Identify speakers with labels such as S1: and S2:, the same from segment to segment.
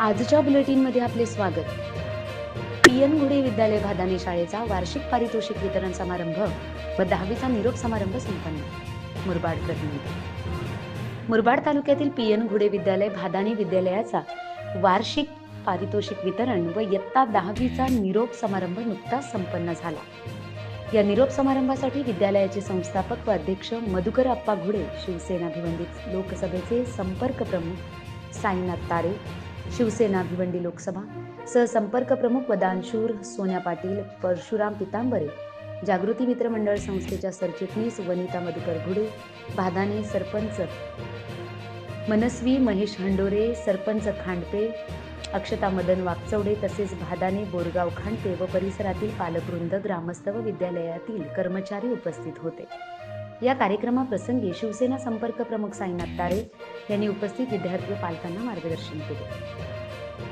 S1: आजच्या बुलेटिनमध्ये आपले स्वागत. पी एन घुडे विद्यालय भादानी शाळेचा वार्षिक पारितोषिक वितरण समारंभ व दहावीचा निरोप समारंभ संपन्न. मुरबाड प्रतिनिधी. मुरबाड तालुक्यातील पी एन घुडे विद्यालय भादानी विद्यालयाचा वार्षिक पारितोषिक वितरण व इयत्ता दहावीचा निरोप समारंभ नुकताच संपन्न झाला. या निरोप समारंभासाठी विद्यालयाचे संस्थापक व अध्यक्ष मधुकर अप्पा घुडे शिवसेना भिवंडी लोकसभेचे संपर्क प्रमुख साईनाथ तारे शिवसेना भिवंडी लोकसभा सहसंपर्क प्रमुख व सोन्या पाटील परशुराम पितांबरे जागृती मित्र मंडळ संस्थेच्या सरचिटणीस वनिता मधुकर घुडे भादाने सरपंच मनस्वी महेश हंडोरे सरपंच खांडपे अक्षता मदन वाकचवडे तसेच भादाने बोरगाव खांडपे व परिसरातील पालकवृंद ग्रामस्थ व विद्यालयातील कर्मचारी उपस्थित होते. या कार्यक्रमाप्रसंगी शिवसेना संपर्क प्रमुख साईनाथ तारे यांनी उपस्थित विद्यार्थी व पालकांना मार्गदर्शन केले.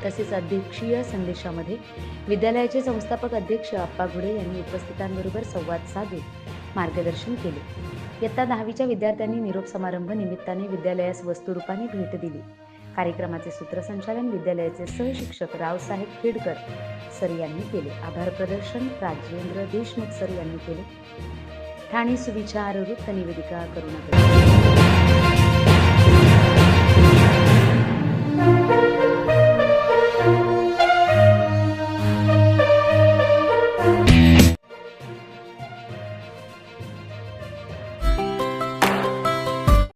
S1: तसेच अध्यक्षीय संदेशामध्ये विद्यालयाचे संस्थापक अध्यक्ष अप्पा घुडे यांनी उपस्थितांबरोबर संवाद साधून मार्गदर्शन केले. इयत्ता दहावीच्या विद्यार्थ्यांनी निरोप समारंभ निमित्ताने विद्यालयास वस्तुरूपाने भेट दिली. कार्यक्रमाचे सूत्रसंचालन विद्यालयाचे सहशिक्षक रावसाहेब खेडकर सर यांनी केले. आभार प्रदर्शन राजेंद्र देशमुख सर यांनी केले. ಠಾಣೆ ಸುವಿಚಾರರು ನಿವೇದಿಕಾ ಕರುಣಾಕರ್